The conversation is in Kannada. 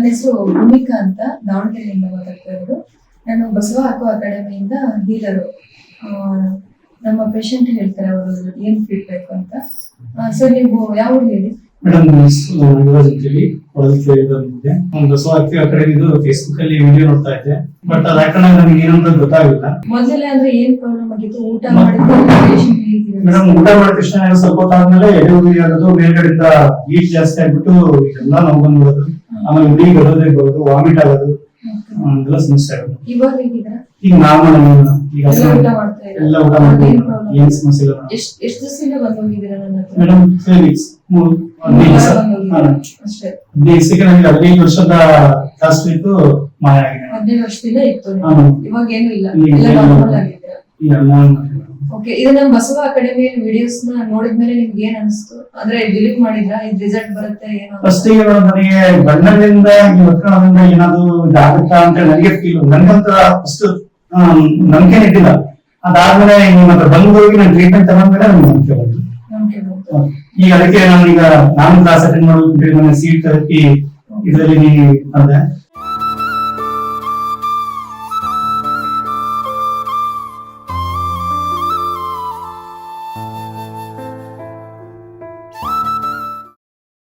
ನನ್ನ ಹೆಸರು ಭೂಮಿಕಾ ಅಂತ ದಾವಣಗೆರೆಯಿಂದ ಮಾತಾಡ್ತಾ ಇರೋದು. ನಾನು ಬಸವ ಹಾಕೋ ಅಕಾಡೆಮಿಯಿಂದ ಹೀಲರು ನಮ್ಮ ಪೇಷಂಟ್ ಹೇಳ್ತಾರೆ ಅವರು ಏನ್ ಫೀಡ್ಬ್ಯಾಕ್ ಅಂತ. ಸರ್ ನೀವು ಯಾವ ಹೇಳಿ ಮೇಡಮ್ ಯುವರಾಜ್ ಅಂತೇಳಿ. ಹೊಳಲ್ಕೆ ಬಂದಿದ್ದೆ ಒಂದು ಸೊ ಆಕ್ಟಿವ್ ಅಕಾಡೆಮಿದು ಫೇಸ್ಬುಕ್ ಅಲ್ಲಿ ವಿಡಿಯೋ ನೋಡ್ತಾ ಇದ್ದೆ. ಬಟ್ ಅದ ಹಾಕೊಂಡಾಗ ನನಗೆ ಏನಂತ ಗೊತ್ತಾಗಿಲ್ಲ. ಮೊದಲೇ ಅಂದ್ರೆ ಏನ್ ಪ್ರಾಬ್ಲಮ್ ಆಗಿತ್ತು? ಊಟ ಮಾಡಿದ ಮೇಡಮ್ ಊಟ ಮಾಡಿದ ತಕ್ಷಣ ಸ್ವಲ್ಪ ಹೊತ್ತಾದ್ಮೇಲೆ ಎದೆ ಉರಿ ಆಗೋದು ಮೇಲ್ಗಡೆಯಿಂದ ಹೀಟ್ ಜಾಸ್ತಿ ಆಗ್ಬಿಟ್ಟು ಎಲ್ಲ ನೋವು ಬಂದ್ಬಿಡೋದು. ಆಮೇಲೆ ಬರೋದೇ ಬರೋದು ವಾಮಿಟ್ ಆಗೋದು ಆ, ಎಲ್ಲ ಸಮಸ್ಯೆ ಆಗೋದು ಹೇಗಿದ್ರ ಈಗ ನಾರ್ಮಲ್ ಈಗ ಎಲ್ಲ ಊಟ ಮಾಡ್ತೀವಿ ಏನ್ ಸಮಸ್ಯೆ ಇಲ್ಲ. ಮೇಡಮ್ ಅಷ್ಟೇ. ಹದಿನೈದು ದಿವಸಕ್ಕೆ ನನಗೆ ಹದಿನೈದು ವರ್ಷದ ಕಾಸ್ಟ್ ಇತ್ತು ಮಾಯ ಆಗಿದೆ. ಹದಿನೈದು ವರ್ಷದಿಂದ ಇತ್ತು. ಇವಾಗ ಏನು ಇಲ್ಲ. ಏನು ನಾರ್ಮಲ್ ಇಲ್ಲ. ಓಕೆ ಇದು ನಮ್ಮ ಬಸವ ಅಕಾಡೆಮಿಯಲ್ಲಿ ವಿಡಿಯೋಸ್ನ ನೋಡಿದ್ಮೇಲೆ ನಿಮ್ಗೆ ಏನ್ ಅನಿಸ್ತು? ಅಂದ್ರೆ ಡಿಲೀಟ್ ಮಾಡಿದ್ರ? ಇದು ರಿಸಲ್ಟ್ ಬರುತ್ತೆ ಏನೋ? ಫಸ್ಟ್ ನನಗೆ ಬಣ್ಣದಿಂದ ಈ ಒತ್ತಡದಿಂದ ಏನಾದ್ರು ಇದಾಗುತ್ತಾ ಅಂತ ನನಗೆ ಫೀಲ್ ನನ್ಗಂತ ಫಸ್ಟ್ ನಂಬಿಕೆ ಇದ್ದಿಲ್ಲ ಅದಾದ್ಮೇಲೆ ನಿಮ್ಮ ಹತ್ರ ಬಂದು ಹೋಗಿ ನಾನು ಟ್ರೀಟ್ಮೆಂಟ್ ತಗೊಂಡ್ಮೇಲೆ ನನ್ಗೆ ನಂಬಿಕೆ ಬಂತು. ಈಗ ಅದಕ್ಕೆ ನಾನು ಈಗ ನಾನು ಕ್ಲಾಸ್ ಅಟೆಂಡ್ ಮಾಡಬೇಕು ನನ್ನ ಸೀಟ್ ತಲುಪಿ ಇದರಲ್ಲಿ ನೀ ಅದೇ